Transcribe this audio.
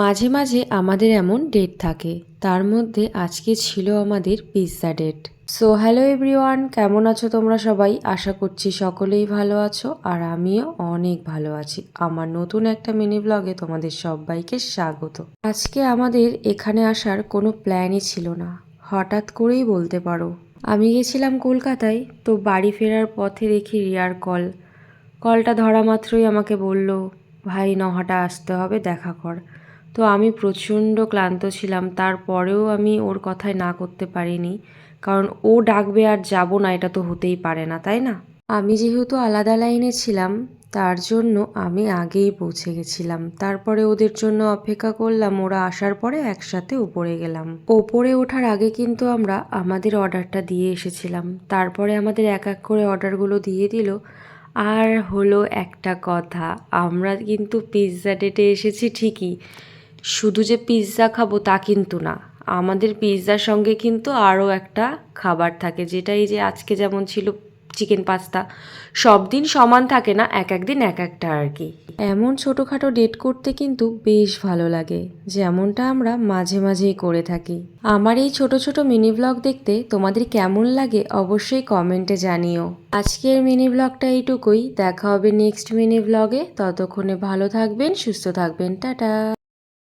মাঝে মাঝে আমাদের এমন ডেট থাকে। তার মধ্যে আজকে ছিল আমাদের pizza date so hello everyone কেমন আছো তোমরা সবাই? আশা করছি সকলেই ভালো আছো আর আমিও অনেক ভালো আছি। আমার নতুন একটা মিনি ব্লগে তোমাদের সবাইকে স্বাগত। আজকে আমাদের এখানে আসার কোনো প্ল্যানই ছিল না। হঠাৎ করেই বলতে পারো। আমি গেছিলাম কলকাতায়, তো বাড়ি ফেরার পথে দেখি রিয়ার কল কলটা ধরা মাত্রই আমাকে বলল, ভাই, নহাটা আসতে হবে, দেখা কর। তো আমি প্রচণ্ড ক্লান্ত ছিলাম। তারপরেও আমি ওর কথায় না করতে পারিনি। কারণ ও ডাকবে আর যাব না, এটা তো হতেই পারে না, তাই না? আমি যেহেতু আলাদা লাইনে ছিলাম, তার জন্য আমি আগেই পৌঁছে গেছিলাম। তারপরে ওদের জন্য অপেক্ষা করলাম, ওরা আসার পরে একসাথে উপরে গেলাম। ওপরে ওঠার আগে কিন্তু আমরা আমাদের অর্ডারটা দিয়ে এসেছিলাম। তারপরে আমাদের এক এক করে অর্ডারগুলো দিয়ে দিল। আর হলো একটা কথা, আমরা কিন্তু পিৎজা ডেটে এসেছি ঠিকই। শুধু যে পিৎজা খাব তা কিন্তু না। আমাদের পিৎজার সঙ্গে কিন্তু আরও একটা খাবার থাকে, যেটা এই যে আজকে যেমন ছিল চিকেন পাস্তা সব দিন সমান থাকে না, এক এক দিন এক একটা আর কি। এমন ছোটোখাটো ডেট করতে কিন্তু বেশ ভালো লাগে, যেমনটা আমরা মাঝে মাঝেই করে থাকি। আমার এই ছোট ছোট মিনি ব্লগ দেখতে তোমাদের কেমন লাগে অবশ্যই কমেন্টে জানিও। আজকের মিনি ব্লগটা এইটুকুই, দেখা হবে নেক্সট মিনি ব্লগে ততক্ষণে ভালো থাকবেন, সুস্থ থাকবেন, টাটা।